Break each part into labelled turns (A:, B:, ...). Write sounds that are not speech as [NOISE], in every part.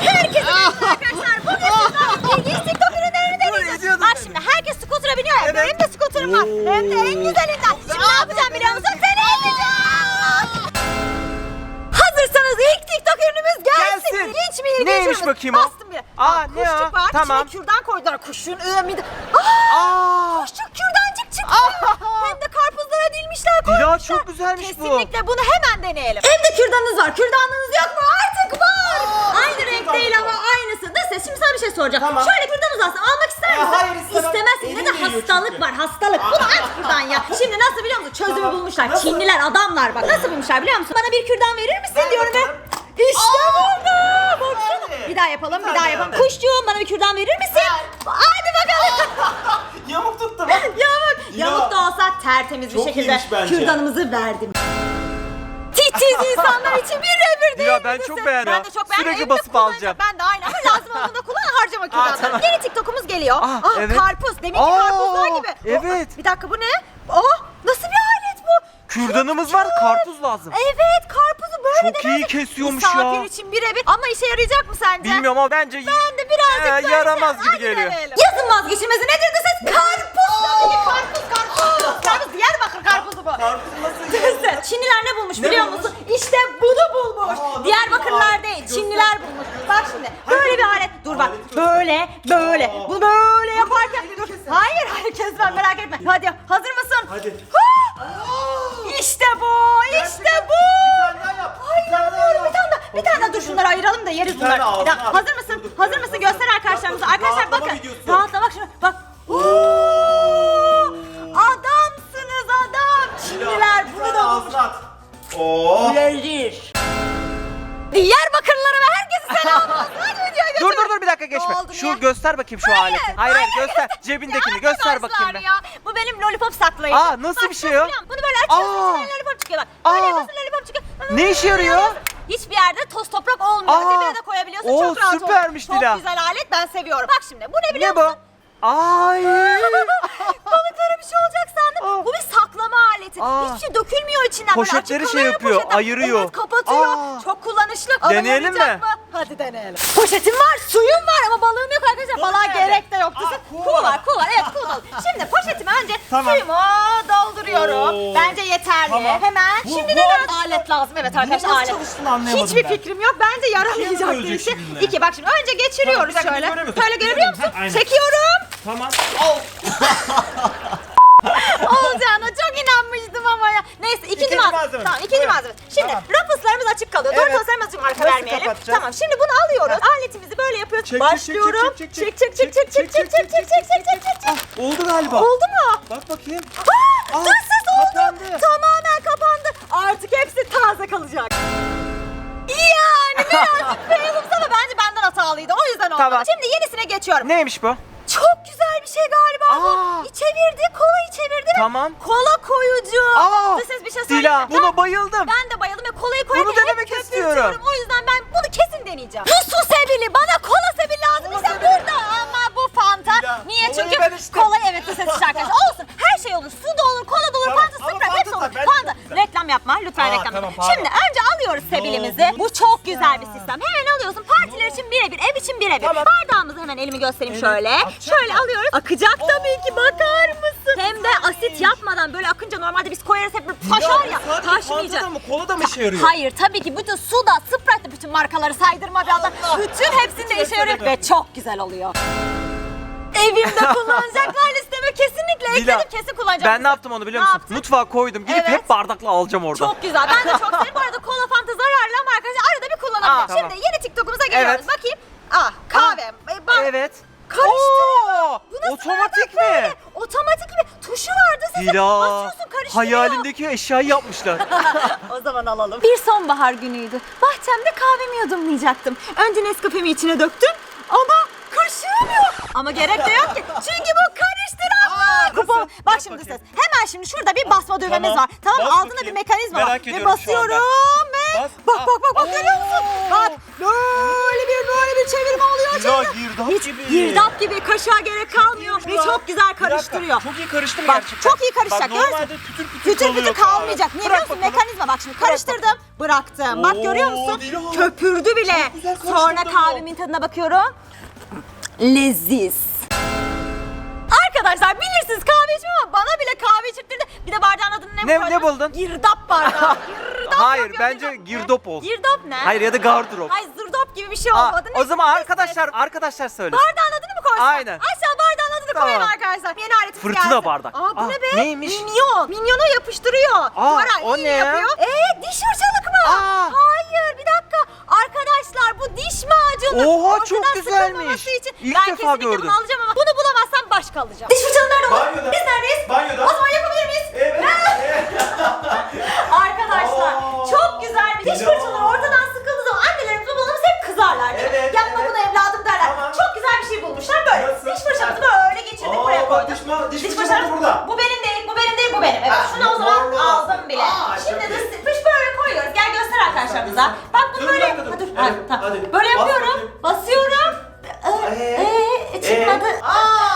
A: Herkese merhaba arkadaşlar. Bugün sizlerle ilginç TikTok ürünlerini deneyeceğiz. Bak şimdi herkes scooter'a biniyor ya.
B: Evet.
A: Benim de scooter'ım var.
B: Oo.
A: Hem de en güzelinden. Şimdi ne yapacağım biliyor musun? Seni ezeceğim. Hazırsanız ilk TikTok ürünümüz gelsin.
B: Gelsin.
A: İlginç mi ilginç
B: Neymiş
A: mi?
B: bakayım o?
A: Bastım bile.
B: Aa,
A: Bak,
B: ne
A: kuşçuk
B: o?
A: var.
B: Tamam.
A: İçine kürdan koydular. Kuşun ümidi. Aa,
B: Aa!
A: kuşçuk kürdancık çıktı. Hem de karpuzlara dilmişler koymuşlar.
B: çok güzelmiş bu.
A: Kesinlikle bunu hemen deneyelim. Evde kürdanınız var. Kürdanınız yok mu? Artık var. Aynı renk
B: kürdan
A: değil ama aynısı. Neyse şimdi sana bir şey soracağım.
B: Tamam.
A: Şöyle kürdan uzatsın. Almak ister misin?
B: hayır, istemem.
A: İstemezsin. Neden?
B: geliyor
A: Hastalık
B: çünkü.
A: var. Hastalık. Bunu at kürdan ya. Şimdi nasıl biliyor musun? Çözümü
B: Tamam.
A: bulmuşlar.
B: Nasıl?
A: Çinliler, adamlar bak. Nasıl bulmuşlar biliyor musun? Bana bir kürdan verir misin
B: Ver
A: diyorum ve
B: bakalım.
A: işte
B: Aa!
A: burada. Baksana.
B: Hadi.
A: Bir daha yapalım, bir
B: Bir
A: daha yapalım.
B: ver.
A: Kuşcuğum bana bir kürdan verir misin? Hadi bakalım. [LAUGHS]
B: Yamuk tuttu bak. [LAUGHS]
A: Yamuk.
B: Ya.
A: Yamuk da olsa tertemiz bir
B: Çok
A: şekilde
B: iyiymiş bence.
A: kürdanımızı verdim. Titiz insanlar için bir
B: Ya ben çok.
A: Ben de çok beğendim.
B: Sürekli
A: Evde
B: basıp
A: kullanacağım.
B: alacağım.
A: Ben de aynı ama lazım olduğunda [LAUGHS] kullan harcama kürdanı.
B: tamam.
A: Yeni TikTok'umuz geliyor.
B: Ah,
A: ah
B: evet.
A: karpuz. Deminki
B: Aa,
A: karpuzlar gibi.
B: evet.
A: Oh, bir dakika bu ne? Oh nasıl bir alet bu?
B: Kürdanımız var, karpuz lazım.
A: Evet karpuzu böyle
B: Çok iyi
A: böyle-
B: kesiyormuş
A: Misafir
B: ya.
A: için birebir. Ama işe yarayacak mı sence?
B: Bilmiyorum ama bence
A: Ben de birazcık
B: Ee,
A: böyle
B: yaramaz gibi
A: Hadi
B: geliyor.
A: deneyelim. Yazın vazgeçilmezi nedir ses? Karpuz tabii ki karpuz karpuz. Karpuz Diyarbakır karpuzu bu.
B: Karpuz nasıl
A: Neyse, Çinliler ne bulmuş
B: Ne
A: biliyor
B: bulmuş?
A: musun? İşte bunu bulmuş.
B: Aa, nasıl
A: Diyarbakırlılar değil? Çinliler
B: Göster.
A: bulmuş. Bak şimdi, böyle bir alet. Dur bak,
B: Aleti göster.
A: böyle, böyle.
B: Aa.
A: Bunu böyle yaparken...
B: elini
A: Dur.
B: keser.
A: Hayır, hayır kesmem merak etme. Hadi, hazır mısın?
B: Hadi.
A: Ha! İşte bu, işte bu.
B: Bir tane daha yap.
A: Ay
B: Bir tane daha
A: inanmıyorum. Bir
B: yap.
A: tane daha. Bir tane daha dur şunları ayıralım da yeriz
B: Bir
A: bunları.
B: tane
A: Bir
B: ağzına al.
A: Hazır mısın?
B: Dur, dur.
A: Hazır mısın? Göster arkadaşlarımıza. Arkadaşlar bakın.
B: videosu.
A: Rahatla bak şimdi. Diyarbakırlılara ve herkese selam olsun. [LAUGHS] Hadi videoya
B: Dur dur dur bir dakika geçme.
A: oldu
B: Şu
A: niye?
B: göster bakayım şu aleti. Hayır hayır göster. Cebindekini göster bakayım ben.
A: ya. Bu benim lollipop saklayıcım.
B: Aa, nasıl bir şey o?
A: biliyor musun? Bunu böyle açıyorsun
B: Aa.
A: içinden lollipop çıkıyor bak. Böyle
B: Aa.
A: yapıyorsun lollipop çıkıyor.
B: Ne işe yarıyor?
A: Hiçbir yerde toz toprak olmuyor.
B: Aa.
A: Cebine de koyabiliyorsun.
B: Oo,
A: çok rahat oluyor.
B: süpermiş
A: Çok
B: Dila.
A: güzel alet ben seviyorum. Bak şimdi bu ne biliyor
B: Ne bu?
A: musun?
B: Ay. [LAUGHS]
A: Balıklara bir şey olacak sandım.
B: Aa.
A: Bu bir saklama aleti.
B: Aa.
A: Hiçbir şey dökülmüyor içinden.
B: Poşetleri şey yapıyor, ayırıyor.
A: Evet kapatıyor.
B: Aa.
A: Çok kullanışlı. Ama
B: Deneyelim
A: yarayacak
B: mi?
A: mı? Hadi deneyelim. Poşetim var, suyum var ama balığım yok arkadaşlar. Balığa gerek de yok.
B: Kuğu
A: kuğu
B: var.
A: kuğu var. Evet kuğu dolu. Şimdi poşetimi önce
B: Tamam.
A: suyumu dolduruyorum.
B: Oo.
A: Bence yeterli.
B: Tamam.
A: Hemen.
B: Bu-
A: Şimdi
B: bu
A: ne
B: alet-
A: lazım? Evet arkadaşlar alet. Hiçbir
B: ben.
A: fikrim yok. Bence yaramayacak bir şey. İki bak şimdi önce geçiriyoruz
B: Tamam,
A: şöyle. Şöyle görebiliyor musun?
B: Aynen.
A: Çekiyorum.
B: Tamam. Al. [LAUGHS]
A: Olacağına çok inanmıştım ama ya. Neyse ikinci,
B: İkinci
A: malzeme.
B: malzeme.
A: Tamam ikinci
B: Evet.
A: malzeme. Şimdi
B: Tamam.
A: rafıslarımız açık kalıyor.
B: Evet.
A: Dört toslarımız açık marka
B: Nasıl
A: vermeyelim.
B: kapatacağız?
A: Tamam şimdi bunu alıyoruz. Aletimizi böyle yapıyoruz.
B: Çek, çek, çek,
A: Başlıyorum.
B: çek,
A: Çık
B: çek,
A: çık çık çık çık çık çık çık çık çık çık çık çık.
B: Oldu galiba.
A: Oldu mu?
B: Bak bakayım.
A: Aa, Dur ses oldu. Tamamen kapandı. Artık hepsi taze kalacak. Yani birazcık failimiz [LAUGHS] ama bence benden hatalıydı. O yüzden oldu.
B: Tamam.
A: Şimdi yenisine geçiyorum.
B: Neymiş bu?
A: Çok güzel bir şey galiba bu.
B: Aa.
A: İçevirdi, kolayı çevirdi?
B: Tamam.
A: Kola koyucu.
B: Aa,
A: bir şey söyleyeyim
B: Dila
A: mi?
B: buna bayıldım.
A: Ben de bayıldım ve kolayı koyarken
B: Bunu denemek
A: hep
B: istiyorum.
A: O yüzden ben bunu kesin deneyeceğim. Bu su sebili bana kola sebili lazım.
B: Kola
A: İşte
B: sebili.
A: burada ama bu fanta.
B: Dila,
A: Niye?
B: kolayı
A: Çünkü
B: ben içtim.
A: kola evet bu ses arkadaşlar. [LAUGHS] Olsun her şey olur. Su da olur, kola da olur,
B: Tamam,
A: fanta,
B: ama
A: sprite
B: Fanta
A: hepsi
B: da
A: olur.
B: bence
A: Fanta.
B: çok güzel.
A: Reklam yapma lütfen
B: Aa,
A: reklam
B: tamam,
A: yapma.
B: pardon.
A: Şimdi önce alıyoruz sebilimizi.
B: bu çok güzel.
A: bir sistem. Hemen alıyorsun. Partiler için birebir, ev için birebir.
B: Tamam.
A: Bardağımızı hemen elimi göstereyim
B: Evet,
A: şöyle.
B: akacak
A: Şöyle alıyoruz. Akacak tabii ki bakar mısın? Hem de asit yapmadan böyle akınca normalde biz koyarız hep böyle taşar ya. Taşmayacak.
B: mı? Kola da mı işe yarıyor?
A: Hayır tabii ki bütün suda, Sprite bütün markaları saydırma birazdan.
B: Allah.
A: Bütün hepsinde işe yarıyor ve çok güzel oluyor. Evimde [LAUGHS] kullanacaklar listeme kesinlikle
B: Dila,
A: ekledim kesin kullanacağım.
B: Ben ne yaptım onu biliyor
A: Ne
B: musun?
A: yaptın?
B: Mutfağa koydum. Gidip
A: Evet.
B: hep bardakla alacağım orada.
A: Çok güzel. Ben de çok severim. Bu arada kola fanta zararlı ama arkadaşlar arada bir kullanabilirim.
B: Aa, tamam.
A: Şimdi yeni TikTok'umuza geliyoruz.
B: Evet.
A: Bakayım. Ah kahve. E, bak.
B: Evet.
A: Karıştırıyor.
B: Oo,
A: Bu nasıl
B: otomatik
A: bardak böyle?
B: mi?
A: Otomatik mi? Tuşu vardı sizin.
B: Dila.
A: Basıyorsun karıştırıyor.
B: Hayalindeki eşyayı yapmışlar. [LAUGHS]
A: O zaman alalım. Bir sonbahar günüydü. Bahçemde kahvemi yudumlayacaktım. Önce Nescafe'mi içine döktüm ama kaşığım yok. Ama gerek de yok ki. Çünkü Bak şimdi
B: bakayım.
A: ses. Hemen şimdi şurada bir basma düğmemiz
B: Tamam.
A: var. Tamam?
B: Bas
A: Altında bir
B: bakayım.
A: mekanizma var.
B: Merak
A: Ve
B: şu anda.
A: basıyorum ve
B: Bas.
A: bak bak bak bak görüyor musun? Bak böyle bir böyle bir çevirme oluyor.
B: Dila
A: çevirme.
B: Girdap
A: Hiç
B: gibi.
A: girdap gibi kaşığa gerek kalmıyor ve çok güzel
B: Bir
A: karıştırıyor.
B: Çok iyi karıştı mı
A: Bak,
B: gerçekten?
A: çok iyi karışacak,
B: Bak normalde pütür pütür,
A: Pütür kalmayacak. Niye biliyor musun? Mekanizma bak şimdi karıştırdım, bıraktım. Bak görüyor musun? Köpürdü bile. Sonra kahvemin tadına bakıyorum. Leziz. Ne,
B: buldun?
A: Girdap bardağı. [LAUGHS] Girdap
B: Hayır, bence girdop olsun.
A: Girdap ne?
B: Hayır ya da gardırop.
A: Hayır zırdop gibi bir şey
B: Aa,
A: olmadı.
B: o zaman arkadaşlar arkadaşlar söyle.
A: Bardağın adını mı koysak?
B: Aynen.
A: Aşağı bardağın adını
B: Tamam.
A: koyun arkadaşlar. Yeni aletimiz
B: Fırtına
A: gelsin.
B: bardak.
A: Aa bu
B: Aa,
A: ne be?
B: neymiş?
A: Minyon. Minyona yapıştırıyor.
B: Aa,
A: Sonra
B: o
A: iyi
B: ne ya?
A: yapıyor. Ee diş fırçalık mı?
B: Aa.
A: Hayır bir dakika. Arkadaşlar bu diş macunu.
B: Oha,
A: ortadan
B: çok güzelmiş.
A: sıkılmaması Için.
B: İlk
A: ben
B: defa
A: kesinlikle
B: gördüm.
A: bunu alacağım ama bunu bulamazsam başka alacağım. Diş fırçalığı nerede olur?
C: Banyoda.
A: Biz neredeyiz?
C: Banyoda.
A: O zaman yapabilir miyiz?
C: Evet. [LAUGHS]
A: Arkadaşlar
C: Aa.
A: çok güzel bir diş fırçaları ortadan sıkıldığı zaman annelerimiz babalarımız hep kızarlar değil mi?
C: Evet,
A: Yapma
C: evet.
A: bunu evladım derler.
C: Tamam.
A: Çok güzel bir şey bulmuşlar böyle.
C: Nasıl?
A: Diş fırçamızı böyle geçirdik
C: Aa,
A: buraya
C: bak
A: koyduk.
C: diş ma- diş fırçası
A: fırçamız-
C: burada.
A: Bu benim değil, bu benim değil, bu benim. Evet,
C: Ha,
A: şunu o zaman
C: morlu
A: aldım bile.
C: Aa,
A: Şimdi
C: çok
A: de
C: iyi.
A: sıkmış böyle koyuyoruz. Gel göster arkadaşlarımıza. Bak bunu
C: Dur,
A: böyle.
C: dakika, dur.
A: Ha, dur.
C: Evet,
A: Ha, tamam.
C: hadi.
A: Böyle
C: Bas
A: yapıyorum.
C: bakayım.
A: Basıyorum. Ee,
C: Ee,
A: ee, çıkmadı.
C: Ee, Aa!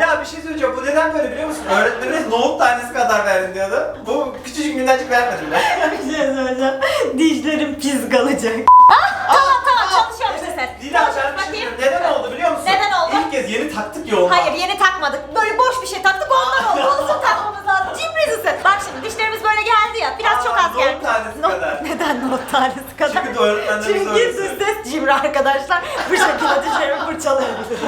C: Ya bir şey söyleyeceğim. Bu neden böyle biliyor musun? Öğretmenimiz nohut tanesi kadar verdin diyordu. Bu küçücük minnacık vermedi bile. [LAUGHS]
A: Bir şey söyleyeceğim. Dişlerim pis kalacak. Ah, tamam tamam çalışıyormuş ses.
C: Dila ben bir şey söyleyeyim. Neden oldu biliyor musun?
A: Neden oldu?
C: İlk kez yeni taktık ya ondan.
A: Hayır yeni takmadık. Böyle boş bir şey taktık ondan oldu. [LAUGHS] Uzun takmamız lazım. Cimrizisin. Bak şimdi dişlerimiz böyle geldi ya. Biraz
C: Aa,
A: çok az geldi.
C: tanesi
A: Not-
C: kadar. [LAUGHS]
A: Neden not tanesi kadar?
C: Çünkü de öğretmenlerimiz
A: Çünkü
C: öyle
A: siz ses cimri arkadaşlar. Bu şekilde dişlerimi fırçalayabilirim.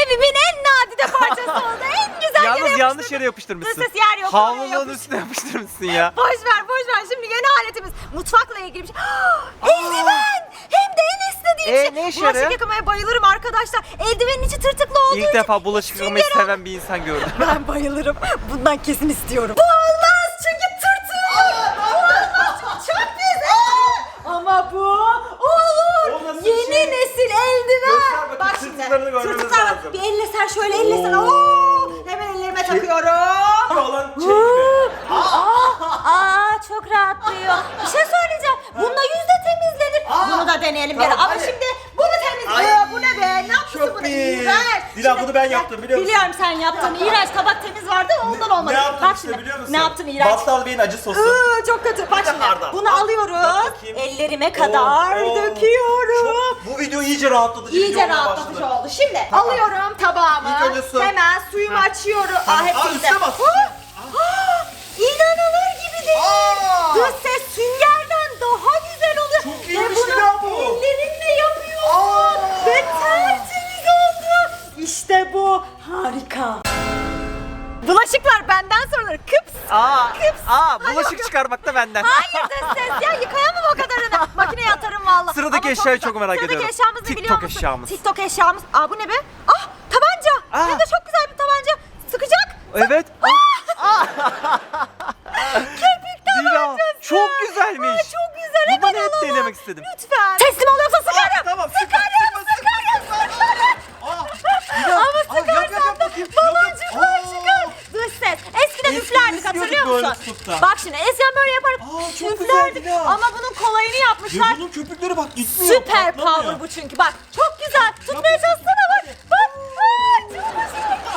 A: Evimin en nadide parçası oldu. En güzel yere
B: Yalnız yanlış yere yapıştırmışsın.
A: Dış ses yer yok, oraya
B: Havlunun
A: yapış-
B: üstüne yapıştırmışsın ya.
A: Boş ver boş ver. Şimdi yeni aletimiz mutfakla ilgili bir şey. [GASPS] Eldiven! Hem de en istediğim
B: Ee,
A: şey.
B: ne işe
A: Bulaşık
B: yarıyor?
A: yıkamaya bayılırım arkadaşlar. Eldivenin içi tırtıklı olduğu
B: İlk
A: için.
B: defa bulaşık yıkamayı seven bir insan gördüm. [LAUGHS]
A: Ben bayılırım. Bundan kesin istiyorum. Bu
C: görmemiz
A: var.
C: lazım.
A: Bir elle ser şöyle elle ser.
C: Oo.
A: Oo. Hemen ellerime takıyorum.
C: Olan şey gibi.
A: Aa, aa çok rahatlıyor. Bir şey söyleyeceğim. Bununla yüzde temizlenir.
C: Aa,
A: bunu da deneyelim
C: tamam,
A: ara. Ama
C: hadi.
A: şimdi
C: Ay,
A: Bu ne be? Ne yapıyorsun
C: çok
A: bunu?
C: pis.
A: İğrenç.
C: Dila,
A: Şimdi-
C: bunu ben yaptım, biliyor musun?
A: Biliyorum sen yaptın. İğrenç. Tabak temiz vardı ondan olmadı.
C: Ne yaptım
A: Bak
C: işte
A: şimdi.
C: biliyor musun?
A: Ne yaptın iğrenç?
C: Battal Bey'in acı sosu.
A: Iı, çok kötü. Bak şimdi.
C: Pardon.
A: Bunu alıyoruz.
C: bakayım.
A: Ellerime kadar
C: Oo, oo.
A: döküyorum.
C: Çok- bu video iyice rahatlatıcı
A: İyice
C: video olmaya
A: rahatlatıcı
C: başladı.
A: oldu. Şimdi alıyorum tabağımı.
C: İlk önce su.
A: Hemen suyumu açıyorum. Aa, hepsi
C: Aa,
A: gitti.
C: üstüne bas. Aa,
A: Kıps.
B: aa bulaşık çıkarmak da benden.
A: Hayır dış ses ya yıkayamam o kadarını. Makineye atarım valla.
B: Sıradaki
A: Ama
B: eşyayı çok merak
A: Sıradaki
B: ediyorum.
A: eşyamız ne
B: TikTok
A: biliyor musun?
B: eşyamız.
A: TikTok eşyamız. Aa bu ne be? Ah tabanca.
B: Aa.
A: Hem de çok güzel bir tabanca. Sıkacak.
B: Evet. [LAUGHS]
A: Köpük
B: Dila,
A: tabancası.
B: çok güzelmiş.
A: Aa, çok güzel.
B: Bunu hep denemek istedim.
A: Lütfen. Teslim ol yoksa sıkarım.
C: tamam, sıkar, böyle tutup da.
A: Bak şimdi eskiden böyle yaparım.
C: Aa,
A: Ama bunun kolayını Ve
C: yapmışlar. bunun köpükleri bak gitmiyor.
A: Süper
C: patlamıyor.
A: power bu çünkü. Bak çok güzel. Tutmaya çalışsana bak. Bak. Aa,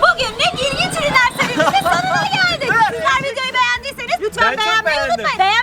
A: Bugün ne ilginç ürünler serimizin sonuna geldik. Sizler videoyu beğendiyseniz lütfen Ben beğenmeyi unutmayın. Beğen